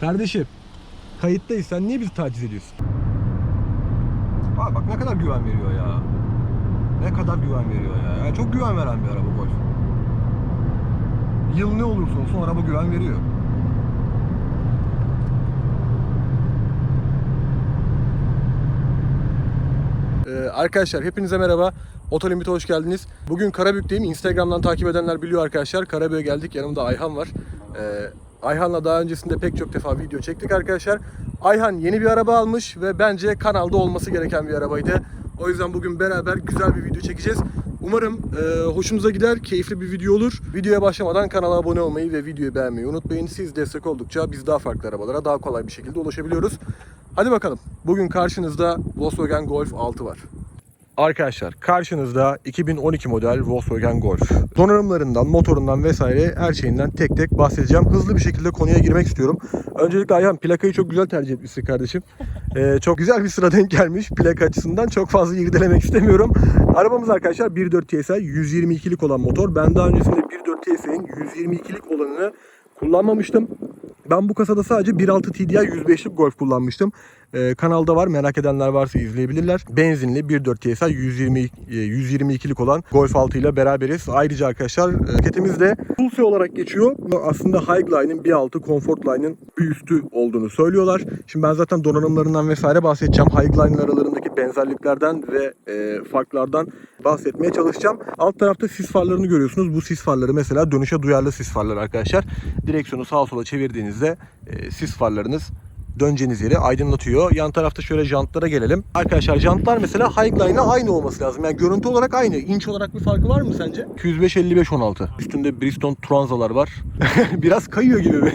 Kardeşim kayıttayız sen niye bizi taciz ediyorsun? Aa, bak ne kadar güven veriyor ya. Ne kadar güven veriyor ya. Yani çok güven veren bir araba Golf. Yıl ne olursa olsun araba güven veriyor. Ee, arkadaşlar hepinize merhaba. Otolimit'e hoş geldiniz. Bugün Karabük'teyim. Instagram'dan takip edenler biliyor arkadaşlar. Karabük'e geldik. Yanımda Ayhan var. Ee, Ayhan'la daha öncesinde pek çok defa video çektik arkadaşlar. Ayhan yeni bir araba almış ve bence kanalda olması gereken bir arabaydı. O yüzden bugün beraber güzel bir video çekeceğiz. Umarım e, hoşunuza gider, keyifli bir video olur. Videoya başlamadan kanala abone olmayı ve videoyu beğenmeyi unutmayın. Siz destek oldukça biz daha farklı arabalara daha kolay bir şekilde ulaşabiliyoruz. Hadi bakalım. Bugün karşınızda Volkswagen Golf 6 var. Arkadaşlar karşınızda 2012 model Volkswagen Golf. Donanımlarından, motorundan vesaire her şeyinden tek tek bahsedeceğim. Hızlı bir şekilde konuya girmek istiyorum. Öncelikle Ayhan plakayı çok güzel tercih etmişsin kardeşim. Ee, çok güzel bir sıra denk gelmiş plaka açısından. Çok fazla irdelemek istemiyorum. Arabamız arkadaşlar 1.4 TSI 122'lik olan motor. Ben daha öncesinde 1.4 TSI'nin 122'lik olanını kullanmamıştım. Ben bu kasada sadece 1.6 TDI 105'lik Golf kullanmıştım. Ee, kanalda var merak edenler varsa izleyebilirler. Benzinli 1.4 TSI 120, e, 122'lik olan Golf 6 ile beraberiz. Ayrıca arkadaşlar e, paketimiz de Pulse olarak geçiyor. Aslında Highline'ın 1.6 Comfortline'ın bir üstü olduğunu söylüyorlar. Şimdi ben zaten donanımlarından vesaire bahsedeceğim. Highline'ın aralarındaki benzerliklerden ve e, farklardan bahsetmeye çalışacağım. Alt tarafta sis farlarını görüyorsunuz. Bu sis farları mesela dönüşe duyarlı sis farlar arkadaşlar. Direksiyonu sağa sola çevirdiğinizde e, sis farlarınız döneceğiniz yeri aydınlatıyor. Yan tarafta şöyle jantlara gelelim. Arkadaşlar jantlar mesela Highline'a aynı olması lazım. Yani görüntü olarak aynı. İnç olarak bir farkı var mı sence? 205 55 16. Üstünde Bridgestone Turanzalar var. Biraz kayıyor gibi mi?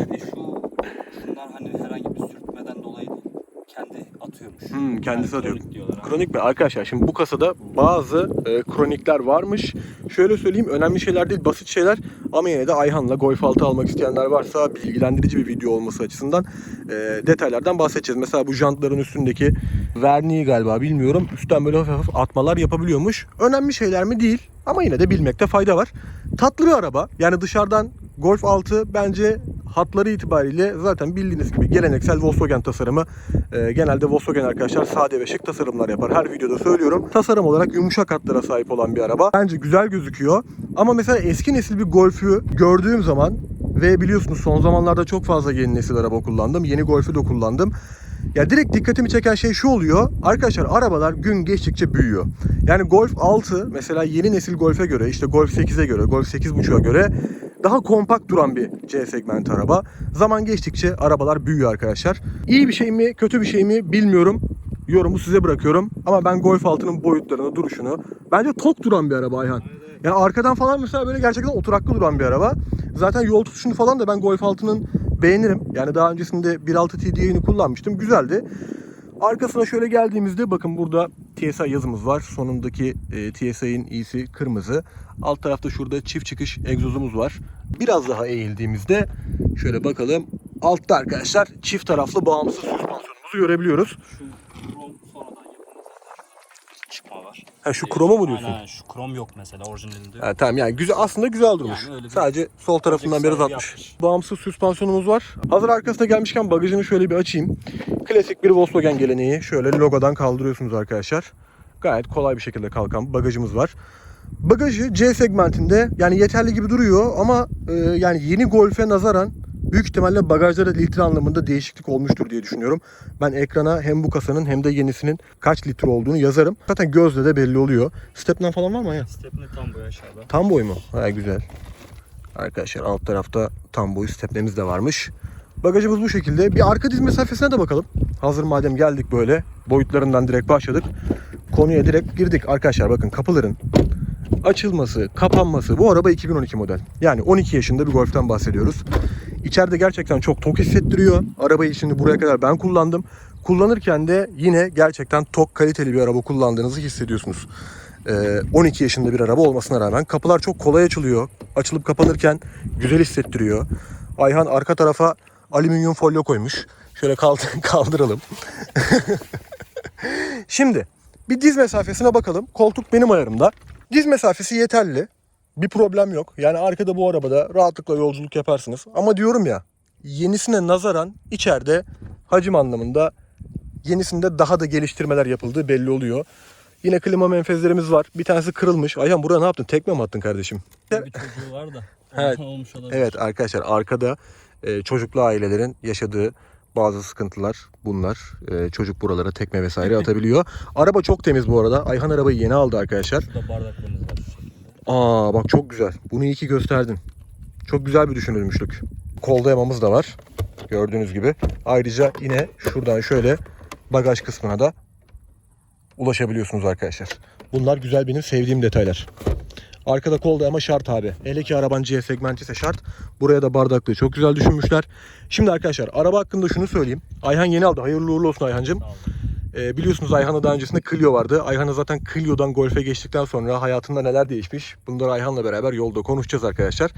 Şunlar hani herhangi bir sürtmeden dolayı değil, kendi atıyormuş. Hmm, kendisi atıyor. kronik diyorlar. Kronik mi? Arkadaşlar şimdi bu kasada bazı e, kronikler varmış. Şöyle söyleyeyim önemli şeyler değil basit şeyler ama yine de Ayhan'la Golf 6 almak isteyenler varsa bilgilendirici bir video olması açısından e, detaylardan bahsedeceğiz. Mesela bu jantların üstündeki verniği galiba bilmiyorum. Üstten böyle hafif hafif atmalar yapabiliyormuş. Önemli şeyler mi? Değil. Ama yine de bilmekte fayda var. Tatlı bir araba. Yani dışarıdan Golf 6 bence hatları itibariyle zaten bildiğiniz gibi geleneksel Volkswagen tasarımı. Ee, genelde Volkswagen arkadaşlar sade ve şık tasarımlar yapar. Her videoda söylüyorum. Tasarım olarak yumuşak hatlara sahip olan bir araba. Bence güzel gözüküyor. Ama mesela eski nesil bir Golf'ü gördüğüm zaman ve biliyorsunuz son zamanlarda çok fazla yeni nesil araba kullandım. Yeni Golf'ü de kullandım. Ya direkt dikkatimi çeken şey şu oluyor. Arkadaşlar arabalar gün geçtikçe büyüyor. Yani Golf 6 mesela yeni nesil Golf'e göre işte Golf 8'e göre, Golf 8.5'a göre daha kompakt duran bir C segment araba. Zaman geçtikçe arabalar büyüyor arkadaşlar. İyi bir şey mi, kötü bir şey mi bilmiyorum. Yorumu size bırakıyorum. Ama ben Golf 6'nın boyutlarını, duruşunu bence tok duran bir araba Ayhan. Yani arkadan falan mesela böyle gerçekten oturaklı duran bir araba. Zaten yol tutuşunu falan da ben Golf 6'nın beğenirim. Yani daha öncesinde 1.6 TDI'ni kullanmıştım. Güzeldi. Arkasına şöyle geldiğimizde bakın burada TSI yazımız var. Sonundaki e, TSI'nin iyisi kırmızı. Alt tarafta şurada çift çıkış egzozumuz var. Biraz daha eğildiğimizde şöyle bakalım. Altta arkadaşlar çift taraflı bağımsız süspansiyonumuzu görebiliyoruz. Şu krom sonradan yapılmış zaten. Çıkma var. Ha şu kroma mı diyorsun? Aynen şu krom yok mesela orijinalinde. Ha, tamam yani güzel aslında güzel durmuş. Yani öyle bir- Sadece sol tarafından biraz sahibi atmış. yapmış. Bağımsız süspansiyonumuz var. Hazır arkasına gelmişken bagajını şöyle bir açayım. Klasik bir Volkswagen geleneği. Şöyle logodan kaldırıyorsunuz arkadaşlar. Gayet kolay bir şekilde kalkan bagajımız var. Bagajı C segmentinde yani yeterli gibi duruyor ama e, yani yeni Golf'e nazaran büyük ihtimalle bagajda da litre anlamında değişiklik olmuştur diye düşünüyorum. Ben ekrana hem bu kasanın hem de yenisinin kaç litre olduğunu yazarım. Zaten gözle de belli oluyor. Stepnen falan var mı ya? Stepne tam boy aşağıda. Tam boy mu? Ha güzel. Arkadaşlar alt tarafta tam boy stepnemiz de varmış. Bagajımız bu şekilde. Bir arka diz mesafesine de bakalım. Hazır madem geldik böyle. Boyutlarından direkt başladık. Konuya direkt girdik. Arkadaşlar bakın kapıların açılması, kapanması. Bu araba 2012 model. Yani 12 yaşında bir Golf'ten bahsediyoruz. İçeride gerçekten çok tok hissettiriyor. Arabayı şimdi buraya kadar ben kullandım. Kullanırken de yine gerçekten tok kaliteli bir araba kullandığınızı hissediyorsunuz. Ee, 12 yaşında bir araba olmasına rağmen kapılar çok kolay açılıyor. Açılıp kapanırken güzel hissettiriyor. Ayhan arka tarafa alüminyum folyo koymuş. Şöyle kaldır kaldıralım. Şimdi bir diz mesafesine bakalım. Koltuk benim ayarımda. Diz mesafesi yeterli. Bir problem yok. Yani arkada bu arabada rahatlıkla yolculuk yaparsınız. Ama diyorum ya yenisine nazaran içeride hacim anlamında yenisinde daha da geliştirmeler yapıldığı belli oluyor. Yine klima menfezlerimiz var. Bir tanesi kırılmış. Ayhan buraya ne yaptın? Tekme mi attın kardeşim? Bir çocuğu var da. Evet. olmuş olabilir. Evet arkadaşlar arkada e, çocuklu ailelerin yaşadığı bazı sıkıntılar bunlar. E, çocuk buralara tekme vesaire atabiliyor. Araba çok temiz bu arada. Ayhan arabayı yeni aldı arkadaşlar. Şurada bardaklığımız var. Aa bak çok güzel. Bunu iyi ki gösterdin. Çok güzel bir düşünülmüşlük. Kol dayamamız da var. Gördüğünüz gibi. Ayrıca yine şuradan şöyle bagaj kısmına da ulaşabiliyorsunuz arkadaşlar. Bunlar güzel benim sevdiğim detaylar. Arkada kol dayama şart abi. Hele ki araban C segmenti ise şart. Buraya da bardaklığı çok güzel düşünmüşler. Şimdi arkadaşlar araba hakkında şunu söyleyeyim. Ayhan yeni aldı. Hayırlı uğurlu olsun Ayhancığım. Sağ Ee, biliyorsunuz Ayhan'da daha öncesinde Clio vardı. Ayhan'a zaten Clio'dan Golf'e geçtikten sonra hayatında neler değişmiş. Bunları Ayhan'la beraber yolda konuşacağız arkadaşlar.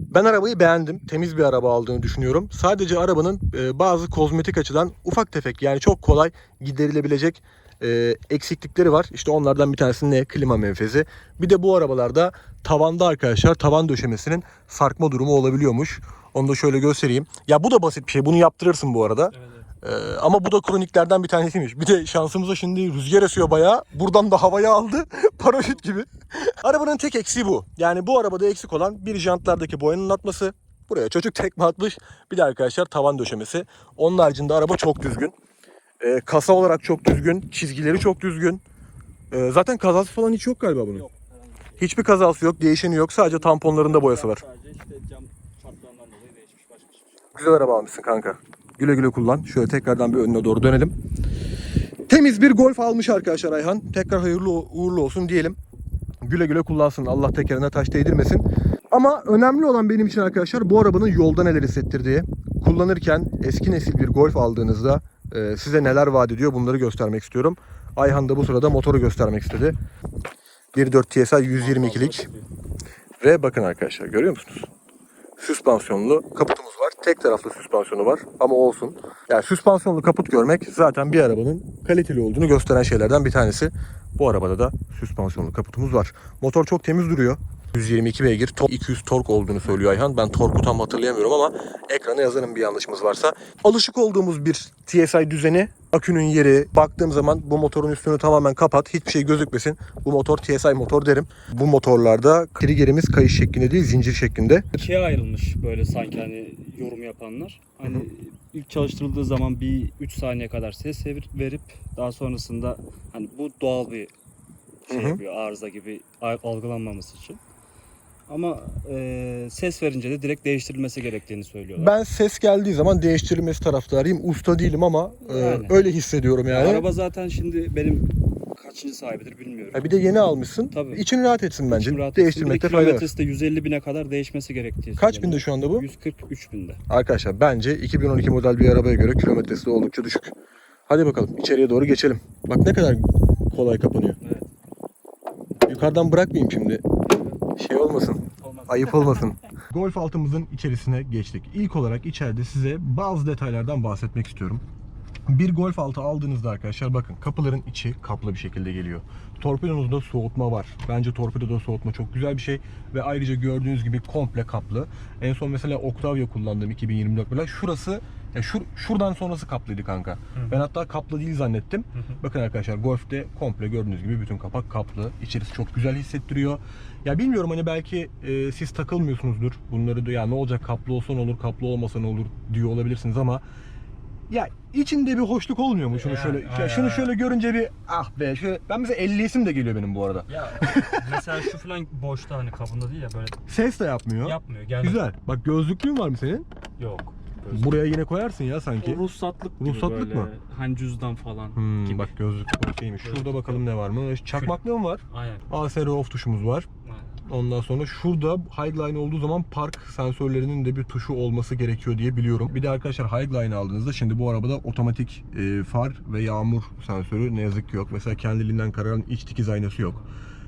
Ben arabayı beğendim. Temiz bir araba aldığını düşünüyorum. Sadece arabanın e, bazı kozmetik açıdan ufak tefek yani çok kolay giderilebilecek e, eksiklikleri var. İşte onlardan bir tanesi ne? Klima menfezi. Bir de bu arabalarda tavanda arkadaşlar tavan döşemesinin sarkma durumu olabiliyormuş. Onu da şöyle göstereyim. Ya bu da basit bir şey. Bunu yaptırırsın bu arada. Evet. Ee, ama bu da kroniklerden bir tanesiymiş. Bir de şansımıza şimdi rüzgar esiyor bayağı. Buradan da havaya aldı. Paraşüt gibi. Arabanın tek eksiği bu. Yani bu arabada eksik olan bir jantlardaki boyanın atması. Buraya çocuk tekme atmış. Bir de arkadaşlar tavan döşemesi. Onun haricinde araba çok düzgün. Ee, kasa olarak çok düzgün. Çizgileri çok düzgün. Ee, zaten kazası falan hiç yok galiba bunun. Yok. şey. Hiçbir kazası yok. Değişeni yok. Sadece tamponlarında boyası var. Sadece işte cam çatlağından dolayı değişmiş başka şey. Güzel araba almışsın kanka. Güle güle kullan. Şöyle tekrardan bir önüne doğru dönelim. Temiz bir Golf almış arkadaşlar Ayhan. Tekrar hayırlı uğurlu olsun diyelim. Güle güle kullansın. Allah tekerine taş değdirmesin. Ama önemli olan benim için arkadaşlar bu arabanın yolda neler hissettirdiği. Kullanırken eski nesil bir Golf aldığınızda e, size neler vaat ediyor bunları göstermek istiyorum. Ayhan da bu sırada motoru göstermek istedi. 1.4 TSI 122'lik ve bakın arkadaşlar görüyor musunuz? Süspansiyonlu kaputumuz var. Tek taraflı süspansiyonu var ama olsun. Yani süspansiyonlu kaput görmek zaten bir arabanın kaliteli olduğunu gösteren şeylerden bir tanesi. Bu arabada da süspansiyonlu kaputumuz var. Motor çok temiz duruyor. 122 beygir, to- 200 tork olduğunu söylüyor Ayhan. Ben torku tam hatırlayamıyorum ama ekrana yazarım bir yanlışımız varsa. Alışık olduğumuz bir TSI düzeni, akünün yeri, baktığım zaman bu motorun üstünü tamamen kapat, hiçbir şey gözükmesin. Bu motor TSI motor derim. Bu motorlarda triggerimiz kayış şeklinde değil, zincir şeklinde. İkiye ayrılmış böyle sanki hani yorum yapanlar. Hani ilk çalıştırıldığı zaman bir 3 saniye kadar ses ver- verip daha sonrasında hani bu doğal bir şey Hı hı. yapıyor arıza gibi algılanmaması için. Ama e, ses verince de direkt değiştirilmesi gerektiğini söylüyorlar. Ben ses geldiği zaman değiştirilmesi taraftarıyım. Usta değilim ama e, Yani. öyle hissediyorum yani. Araba zaten şimdi benim kaçıncı sahibidir bilmiyorum. Ha bir de yeni almışsın. Tabii. İçin rahat etsin bence. İçim rahat etsin. Bir de Değiştirmekte fayda var. kilometresi de 150 bine kadar değişmesi gerektiği Kaç binde şu anda bu? 143 binde. Arkadaşlar bence 2012 model bir arabaya göre kilometresi de oldukça düşük. Hadi bakalım içeriye doğru geçelim. Bak ne kadar kolay kapanıyor. Evet. Yukarıdan bırakmayayım şimdi. Şey olmasın. Olmaz. Ayıp olmasın. Golf altımızın içerisine geçtik. İlk olarak içeride size bazı detaylardan bahsetmek istiyorum. Bir Golf altı aldığınızda arkadaşlar bakın kapıların içi kaplı bir şekilde geliyor. Torpidonuzda soğutma var. Bence torpidoda soğutma çok güzel bir şey ve ayrıca gördüğünüz gibi komple kaplı. En son mesela Octavia kullandım 2024 model. Şurası ya şur, şuradan sonrası kaplıydı kanka. Ben hatta kaplı değil zannettim. Bakın arkadaşlar Golf'te komple gördüğünüz gibi bütün kapak kaplı. İçerisi çok güzel hissettiriyor. Ya bilmiyorum hani belki e, siz takılmıyorsunuzdur. Bunları da ya ne olacak kaplı olsa ne olur, kaplı olmasa ne olur diyor olabilirsiniz ama ya içinde bir hoşluk olmuyor mu? Şunu Yani, şöyle ya şunu şöyle görünce bir ah be şöyle ben mesela 50 isim de geliyor benim bu arada. Ya mesela şu falan boşta hani kabında değil ya böyle Ses de yapmıyor. yapmıyor. Geldi. Güzel. Bak gözlüklüğün var mı senin? Yok. Buraya yine koyarsın ya sanki. O ruhsatlık gibi Ruhsatlık böyle. mı? Hani cüzdan falan Hmm, gibi. bak gözlüklük okeymiş. Şurada Gözlük bakalım ne var mı? Çakmaklığım var. Aynen. ASR off tuşumuz var. aynen. Ondan sonra şurada Highline olduğu zaman park sensörlerinin de bir tuşu olması gerekiyor diye biliyorum. Bir de arkadaşlar Highline aldığınızda şimdi bu arabada otomatik e, far ve yağmur sensörü ne yazık ki yok. Mesela kendiliğinden kararan iç dikiz aynası yok.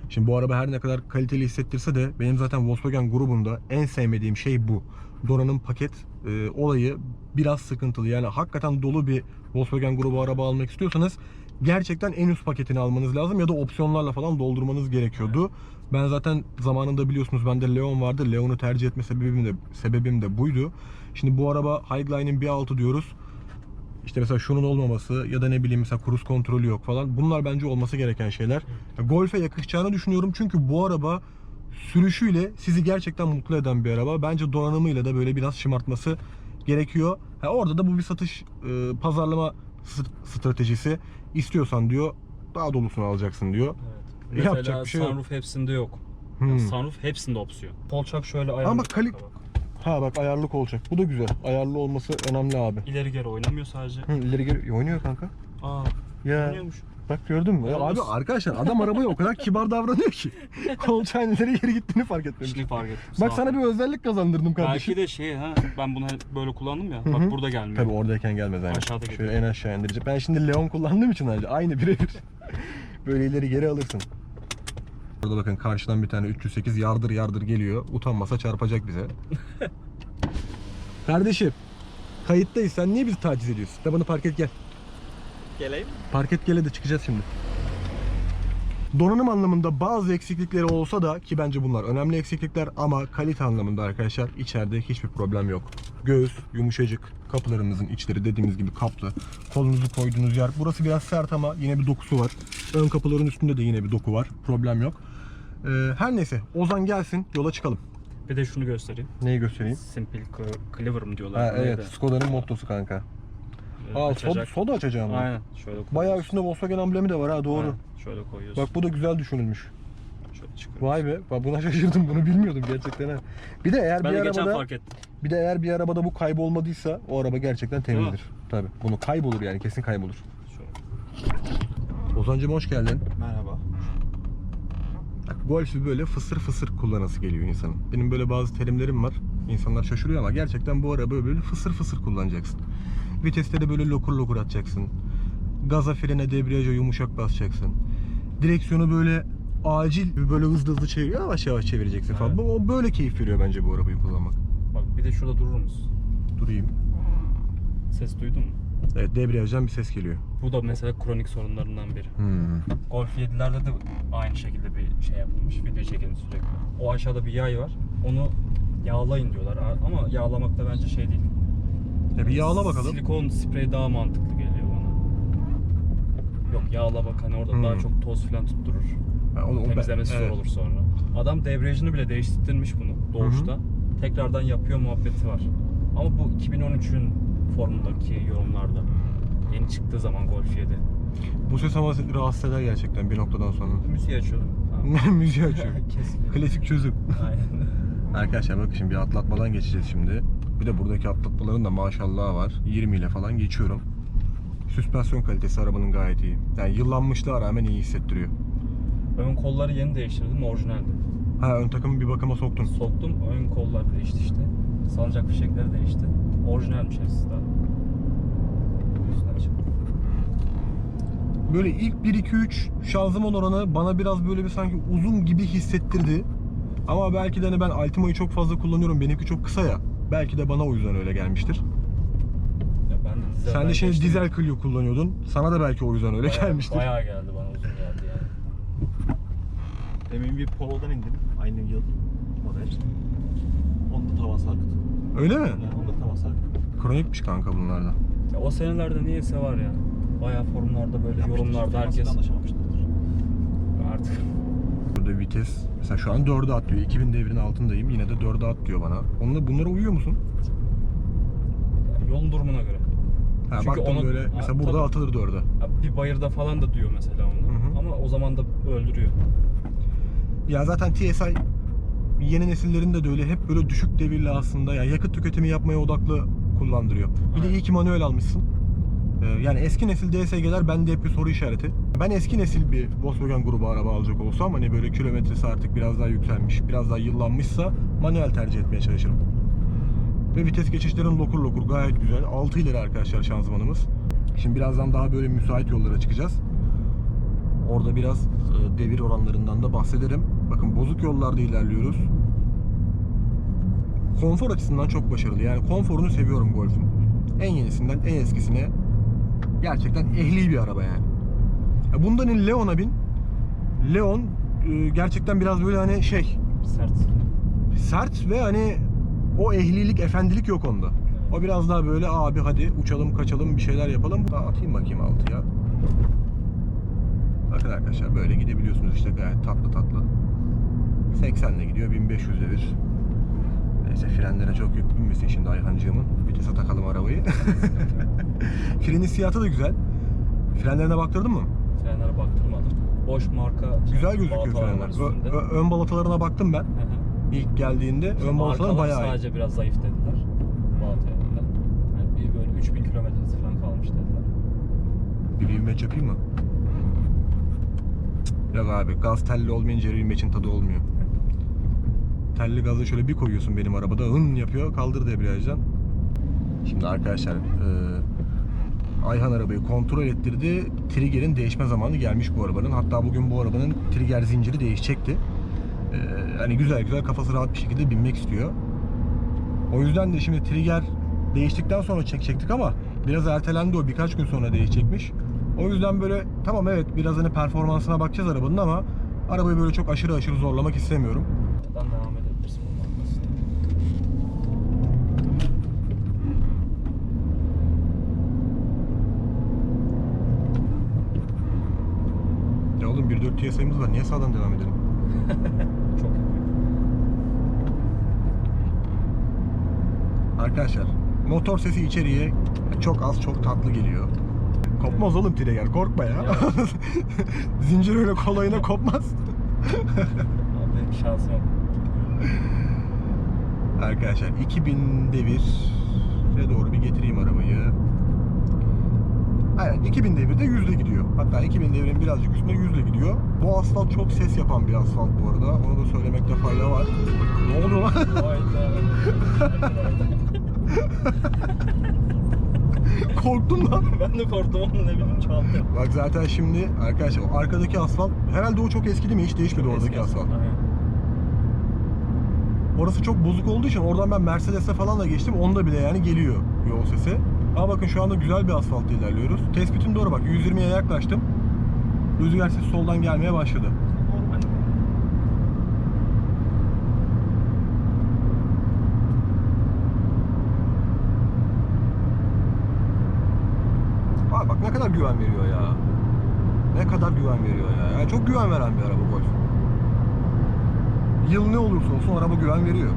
Şimdi bu araba her ne kadar kaliteli hissettirse de benim zaten Volkswagen grubunda en sevmediğim şey bu. Donanım paket e, olayı biraz sıkıntılı. Yani hakikaten dolu bir Volkswagen grubu araba almak istiyorsanız gerçekten en üst paketini almanız lazım ya da opsiyonlarla falan doldurmanız gerekiyordu. Ben zaten zamanında biliyorsunuz bende Leon vardı. Leon'u tercih etme sebebim de sebebim de buydu. Şimdi bu araba Highline'in bir altı diyoruz. İşte mesela şunun olmaması ya da ne bileyim mesela cruise kontrolü yok falan. Bunlar bence olması gereken şeyler. Golf'e yakışacağını düşünüyorum çünkü bu araba sürüşüyle sizi gerçekten mutlu eden bir araba. Bence donanımıyla da böyle biraz şımartması gerekiyor. Ha, orada da bu bir satış e, pazarlama stratejisi. İstiyorsan diyor daha dolusunu alacaksın diyor. Evet. Yapacak Mesela bir şey yok. sunroof hepsinde yok. Hmm. Sunroof hepsinde opsiyon. Kolçak şöyle ayarlı. Ama kali- kanka bak. Ha bak ayarlı kolçak. Bu da güzel. Ayarlı olması önemli abi. İleri geri oynamıyor sadece. Hı, ileri geri oynuyor kanka. Aa, Ya oynuyormuş. Bak gördün mü? Ya abi olsun. arkadaşlar adam arabaya o kadar kibar davranıyor ki. Kolçağın ileri geri gittiğini fark etmemiş. Şimdi fark ettim. Bak Sağ ol. sana bir özellik kazandırdım kardeşim. Belki de şey ha ben bunu böyle kullandım ya. Hı hı. Bak burada gelmiyor. Tabii oradayken gelmez aynen. Aşağıda Şöyle en aşağı indirecek. Ben şimdi Leon kullandığım için ayrıca aynı birebir. Böyle ileri geri alırsın. Burada bakın karşıdan bir tane 308 yardır yardır geliyor. Utanmasa çarpacak bize. Kardeşim kayıttayız. Sen niye bizi taciz ediyorsun? Arabanı park et gel. Geleyim. Park et gele de çıkacağız şimdi. Donanım anlamında bazı eksiklikleri olsa da ki bence bunlar önemli eksiklikler ama kalite anlamında arkadaşlar içeride hiçbir problem yok. Göğüs yumuşacık, kapılarımızın içleri dediğimiz gibi kaplı. Kolunuzu koyduğunuz yer. Burası biraz sert ama yine bir dokusu var. Ön kapıların üstünde de yine bir doku var. Problem yok. Ee, her neyse Ozan gelsin yola çıkalım. Bir de şunu göstereyim. Neyi göstereyim? Simple Cl- Clever mı diyorlar. Ha, evet Skoda'nın mottosu kanka. Ee, Aa, açacak. soda, soda açacağım. Aynen. Şöyle koyuyoruz. Bayağı üstünde Volkswagen amblemi de var ha doğru. Aynen, Şöyle koyuyoruz. Bak bu da güzel düşünülmüş. Şöyle çıkıyoruz. Vay be. Bak buna şaşırdım. Bunu bilmiyordum gerçekten ha. Bir de eğer Ben bir de geçen arabada fark ettim. bir de eğer bir arabada bu kaybolmadıysa o araba gerçekten temizdir. Tabii. Bunu kaybolur yani kesin kaybolur. Şöyle. Ozancım hoş geldin. Merhaba. Bak Golf'ü böyle fısır fısır kullanası geliyor insanın. Benim böyle bazı terimlerim var. İnsanlar şaşırıyor ama gerçekten bu arabayı böyle fısır fısır kullanacaksın. Vitesleri böyle lokur lokur atacaksın. Gaza frene debriyaja yumuşak basacaksın. Direksiyonu böyle acil böyle hızlı hızlı çeviriyor yavaş yavaş çevireceksin falan. Evet. Bu O böyle keyif veriyor bence bu arabayı kullanmak. Bak bir de şurada durur musun? Durayım. Ses duydun mu? Evet debriyajdan bir ses geliyor. Bu da mesela kronik sorunlarından biri. Hmm. Golf 7'lerde de aynı şekilde bir şey yapılmış. Video çekin sürekli. O aşağıda bir yay var. Onu yağlayın diyorlar. Ama yağlamak da bence şey değil. Ya bir yağla bakalım. Silikon sprey daha mantıklı geliyor bana. Yok yağla bak hani orada Hmm. daha çok toz falan tutturur. Ha, onu- onu ben- Temizlemesi evet. zor olur sonra. Adam debriyajını bile değiştirmiş bunu doğuşta. Tekrardan yapıyor muhabbeti var. Ama bu 2013'ün formundaki yorumlarda. Yeni çıktığı zaman Golf 7. Bu ses ama rahatsız eder gerçekten bir noktadan sonra. Müziği açıyordum. Tamam. Müziği açıyor. Kesin. Klasik çözüm. Aynen. Arkadaşlar bakın şimdi bir atlatmadan geçeceğiz şimdi. Bir de buradaki atlatmaların da maşallah var. 20 ile falan geçiyorum. Süspansiyon kalitesi arabanın gayet iyi. Yani yıllanmışlığa rağmen iyi hissettiriyor. Ön kolları yeni değiştirdim orijinaldi. Ha ön takımı bir bakıma soktun. Soktum ön kollar değişti işte. Salıncak fişekleri değişti. Orijinalmiş hepsi daha. Böyle ilk 1-2-3 şanzıman oranı bana biraz böyle bir sanki uzun gibi hissettirdi. Ama belki de hani ben Altima'yı çok fazla kullanıyorum. Benimki çok kısa ya. Belki de bana o yüzden öyle gelmiştir. Ya ben de Sen de şimdi geçtim. dizel Clio kullanıyordun. Sana da belki o yüzden öyle Bayağı- gelmiştir. Bayağı geldi bana uzun geldi yani. Demin bir Polo'dan indim. Aynı yıl model. Onda tavan sarkıt. Öyle mi? Yani onda tavan sarkıt. Kronikmiş kanka bunlarda. Ya o senelerde niyeyse var ya. Bayağı forumlarda böyle yorumlarda herkes Anlaşamamışlardır. artık Burada vites mesela şu an 4'e at diyor. 2000 devrin altındayım. Yine de 4'e at diyor bana. Onunla bunlara uyuyor musun? yolun durumuna göre. Ha, Çünkü baktım onu- böyle Ha, mesela burada tabii. atılır 4'e. Ya bir bayırda falan da diyor mesela onu. Hı hı. Ama o zaman da öldürüyor. Ya zaten TSI yeni nesillerinde de öyle hep böyle düşük devirli aslında ya yakıt tüketimi yapmaya odaklı kullandırıyor. Bir de iyi ki manuel almışsın. Ee, Yani eski nesil DSG'ler bende hep bir soru işareti. Ben eski nesil bir Volkswagen grubu araba alacak olsam hani böyle kilometresi artık biraz daha yükselmiş, biraz daha yıllanmışsa manuel tercih etmeye çalışırım. Ve vites geçişlerin lokur lokur gayet güzel. 6 ileri arkadaşlar şanzımanımız. Şimdi birazdan daha böyle müsait yollara çıkacağız. Orada biraz e, devir oranlarından da bahsederim. Bakın bozuk yollarda ilerliyoruz. Konfor açısından çok başarılı. Yani konforunu seviyorum Golf'ün. En yenisinden en eskisine gerçekten ehli bir araba yani. Ya bundan in Leon'a bin. Leon e, gerçekten biraz böyle hani şey Sert. sert ve hani o ehlilik, efendilik yok onda. O biraz daha böyle abi hadi uçalım kaçalım bir şeyler yapalım. Daha atayım bakayım altıya. Bakın arkadaşlar böyle gidebiliyorsunuz işte gayet tatlı tatlı. 80 ile gidiyor 1500 devir. Neyse frenlere çok yük binmesin şimdi Ayhancığımın. Vitese takalım arabayı. Frenin hissiyatı da güzel. Frenlerine baktırdın mı? Frenlere baktırmadım. Boş marka. Güzel gözüküyor frenler. Ö- ön balatalarına baktım ben ilk geldiğinde. Ön balatalar bayağı iyi. sadece biraz zayıf dediler. Balata yanında. Yani bir böyle 3000 kilometresi falan kalmış dediler. Bir rematch yapayım mı? Yok abi gaz telli olmayınca rematch'in tadı olmuyor. Telli gazı şöyle bir koyuyorsun benim arabada hın yapıyor kaldır debriyajdan. Şimdi arkadaşlar e, Ayhan arabayı kontrol ettirdi. Trigger'in değişme zamanı gelmiş bu arabanın. Hatta bugün bu arabanın trigger zinciri değişecekti. E, hani güzel güzel kafası rahat bir şekilde binmek istiyor. O yüzden de şimdi trigger değiştikten sonra çekecektik ama biraz ertelendi o birkaç gün sonra değişecekmiş. O yüzden böyle tamam evet biraz hani performansına bakacağız arabanın ama arabayı böyle çok aşırı aşırı zorlamak istemiyorum. Devam edebilirsin bunun arkasına. Ya 1.4 TSI'miz var niye sağdan devam edelim? Çok. Arkadaşlar motor sesi içeriye çok az çok tatlı geliyor. Kopmaz oğlum trigger korkma ya. Zincir öyle kolayına kopmaz. Abi şansım yok. Arkadaşlar 2000 devire doğru bir getireyim 2000 devirde 100 ile gidiyor. Hatta 2000 devirin birazcık üstünde 100 ile gidiyor. Bu asfalt çok ses yapan bir asfalt bu arada. Onu da söylemekte fayda var. Ne oluyor lan? Korktum lan. ben de korktum onun ne bileyim çaldı. Bak zaten şimdi arkadaşlar o arkadaki asfalt herhalde o çok eski değil mi? Hiç değişmedi oradaki Eski asfalt. Aynen. Orası çok bozuk olduğu için oradan ben Mercedes'e falan da geçtim. Onda bile yani geliyor yol sesi. Ama bakın şu anda güzel bir asfaltta ilerliyoruz. Tespitin doğru bak 120'ye yaklaştım. Rüzgar sesi soldan gelmeye başladı. Abi bak ne kadar güven veriyor ya. Ne kadar güven veriyor ya. Yani çok güven veren bir araba Golf. Yıl ne olursa olsun araba güven veriyor.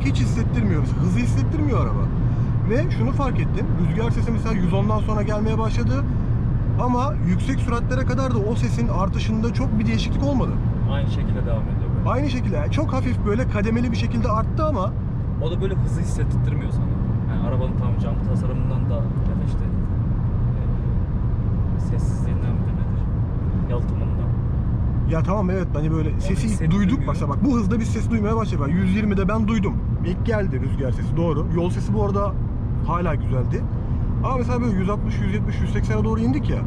Hiç hissettirmiyoruz. Hızı hissettirmiyor araba. Ve şunu fark ettim. Rüzgar sesi mesela 110'dan sonra gelmeye başladı. Ama yüksek süratlere kadar da o sesin artışında çok bir değişiklik olmadı. Aynı şekilde devam ediyor. böyle. Aynı şekilde yani çok hafif böyle kademeli bir şekilde arttı ama O da böyle hızı hissettirmiyor sana. Yani arabanın tam cam tasarımından da ya da işte e, sessizliğinden midir nedir? Yalıtımından. ya tamam evet hani böyle sesi hissettirmiyor. duyduk mesela bak bu hızda biz ses duymaya başladık. Bak 120'de ben duydum. İlk geldi rüzgar sesi doğru. Yol sesi bu arada hala güzeldi. Ama mesela böyle 160, 170, 180'e doğru indik ya.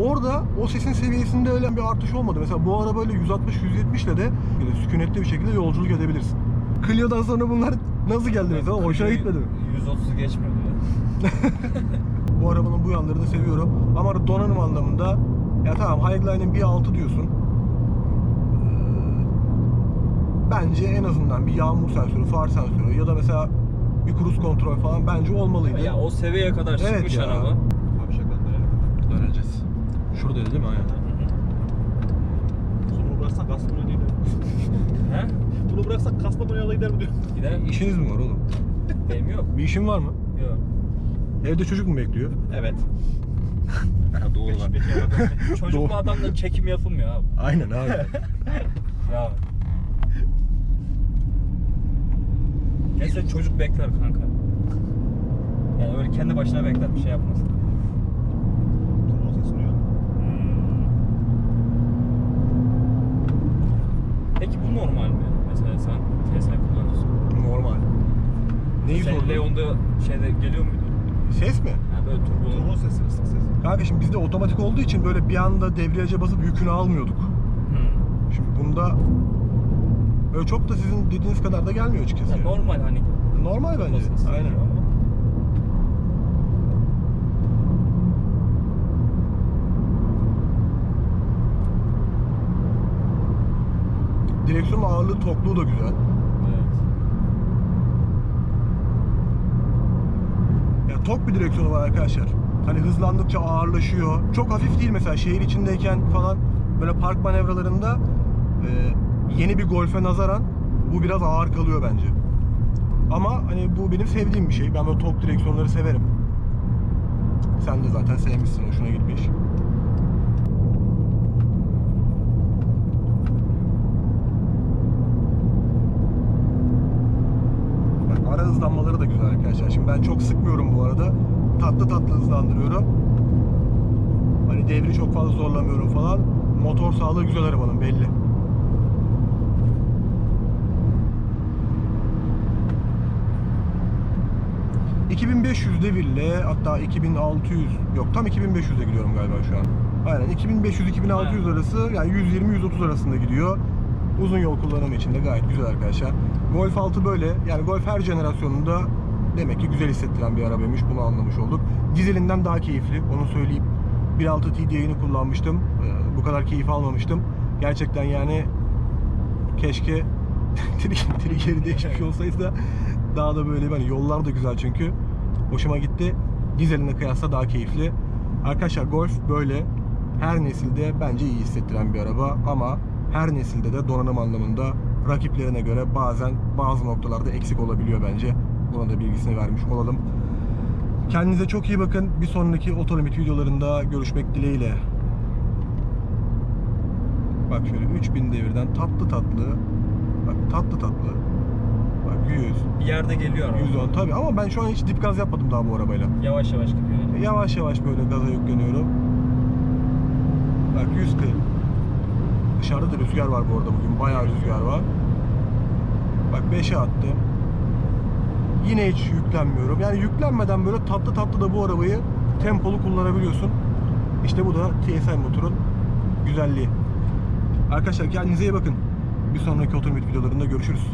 Orada o sesin seviyesinde öyle bir artış olmadı. Mesela bu araba böyle 160, 170 ile de böyle sükunetli bir şekilde yolculuk edebilirsin. Clio'dan sonra bunlar nasıl geldi mesela? Hoşuna gitmedi mi? 130'u geçmiyordu ya. Bu arabanın bu yanlarını seviyorum. Ama donanım anlamında ya tamam Highline'in 1.6 diyorsun. Ee, Bence en azından bir yağmur sensörü, far sensörü ya da mesela bir cruise kontrol falan bence olmalıydı. Ya o seviyeye kadar Evet çıkmış ya. araba. Kavşaktan dönelim. Döneceğiz. Şurada değil mi? Aynen. Bunu bıraksak Kastamonu'ya gider. He? Bunu bıraksak Kastamonu'ya da gider mi diyor. Gidelim. İşiniz mi var oğlum? Benim yok. Bir işin var mı? Yok. Evde çocuk mu bekliyor? Evet. Ha, doğru arada. Çocuklu adamla çekim yapılmıyor abi. Aynen abi. Ya. Neyse çocuk bekler kanka. Yani öyle kendi başına bekler bir şey yapmaz. Turbo sesi duyuyor. Peki bu normal mi? Mesela sen TSI kullanıyorsun. Normal. Neyi Sen sordun? Leon'da şeyde geliyor muydu? Ses mi? Ha böyle turbolu. Turbo sesi, ıslık sesi. Kanka şimdi bizde otomatik olduğu için böyle bir anda debriyaja basıp yükünü almıyorduk. Hmm. Şimdi bunda Öyle çok da sizin dediğiniz kadar da gelmiyor açıkçası. Ya normal hani Normal bence. Aynen. Direksiyon ağırlığı, tokluğu da güzel. Evet. Ya tok bir direksiyonu var arkadaşlar. Hani hızlandıkça ağırlaşıyor. Çok hafif değil mesela şehir içindeyken falan böyle park manevralarında e, yeni bir Golf'e nazaran bu biraz ağır kalıyor bence. Ama hani bu benim sevdiğim bir şey. Ben böyle tok direksiyonları severim. Sen de zaten sevmişsin, hoşuna gitmiş. Bak ara hızlanmaları da güzel arkadaşlar. Şimdi ben çok sıkmıyorum bu arada. Tatlı tatlı hızlandırıyorum. Hani devri çok fazla zorlamıyorum falan. Motor sağlığı güzel arabanın belli. ...2500 devirle hatta 2600 yok tam 2500'e gidiyorum galiba şu an. Aynen 2500-2600 arası yani 120-130 arasında gidiyor. Uzun yol kullanımı için de gayet güzel arkadaşlar. Golf 6 böyle yani Golf her jenerasyonunda demek ki güzel hissettiren bir arabaymış bunu anlamış olduk. Dizelinden daha keyifli onu söyleyeyim. 1.6 TDI'ni kullanmıştım. Ee, Bu kadar keyif almamıştım. Gerçekten yani keşke tri- trigger'i değişmiş olsaydı da daha da böyle hani yollar da güzel çünkü. Hoşuma gitti. Dizeline kıyasla daha keyifli. Arkadaşlar Golf böyle her nesilde bence iyi hissettiren bir araba ama her nesilde de donanım anlamında rakiplerine göre bazen bazı noktalarda eksik olabiliyor bence. Buna da bilgisini vermiş olalım. Kendinize çok iyi bakın. Bir sonraki otolimit videolarında görüşmek dileğiyle. Bak şöyle 3000 devirden tatlı tatlı. Bak tatlı tatlı. Bak 100, Bir yerde geliyor araba. 110 tabii ama ben şu an hiç dip gaz yapmadım daha bu arabayla. Yavaş yavaş gidiyor. yani. Yavaş yavaş böyle gaza yükleniyorum. Bak 140. Dışarıda da rüzgar var bu arada bugün. Bayağı rüzgar var. Bak 5'e attım. Yine hiç yüklenmiyorum. Yani yüklenmeden böyle tatlı tatlı da bu arabayı tempolu kullanabiliyorsun. İşte bu da TSI motorun güzelliği. Arkadaşlar kendinize iyi bakın. Bir sonraki otomobil videolarında görüşürüz.